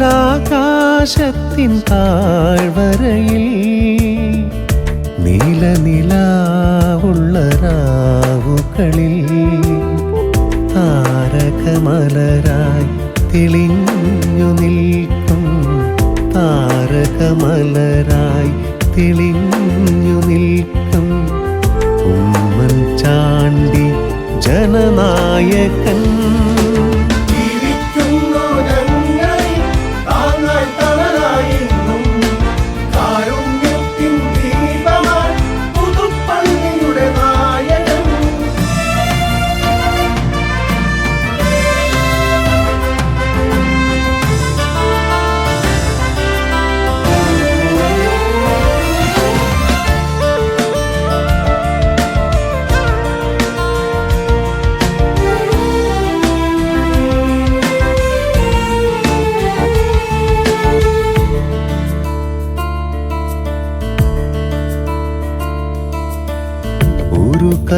നീലാകാശത്തിൻ താഴ്വരയിൽ നീല നിലാവുള്ള രാവുകളിൽ താരകമലരായി തെളിഞ്ഞു നിൽക്കും താരകമലരായി തെളിഞ്ഞു നിൽക്കും ഉമ്മൻ ചാണ്ടി ജനനായകൻ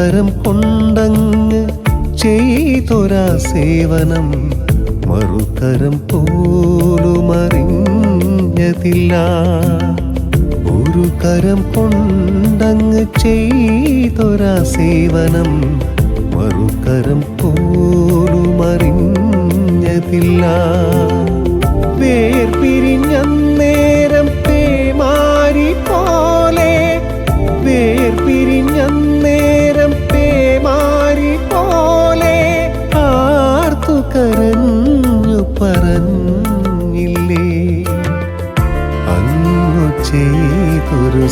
കരം കൊണ്ടങ്ങ് ചെയ്തൊരാ സേവനം മറുകരം പോലുമറിഞ്ഞതില്ല. ഒരു കരം കൊണ്ടങ്ങ് ചെയ്തൊരാ സേവനം മറുകരം പോലും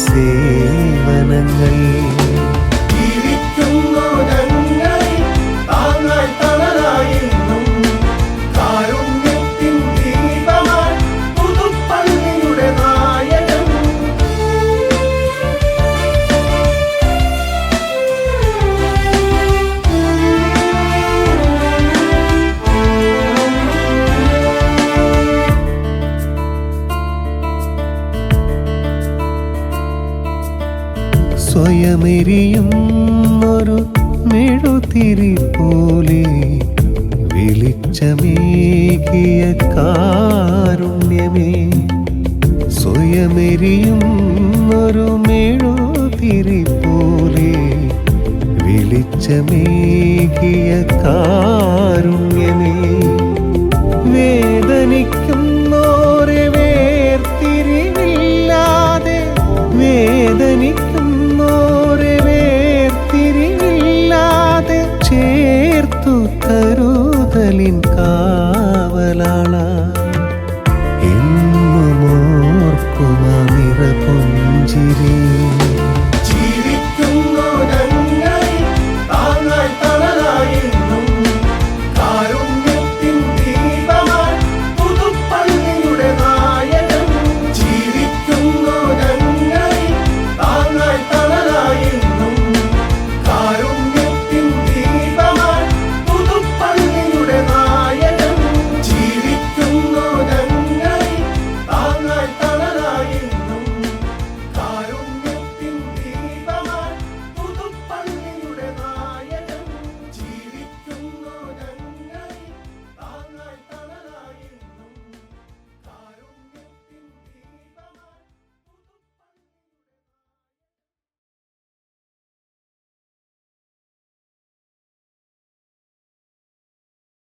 ചെയ്തൊരു സ്വയമെരിയും ഒരു മെഴുതിരി പോലെ വെളിച്ചമേകിയ കാരുണ്യമേ സ്വയമെരിയും ഒരു മെഴുതിരി പോലെ വെളിച്ചമേകിയ കാരുണ്യമേ.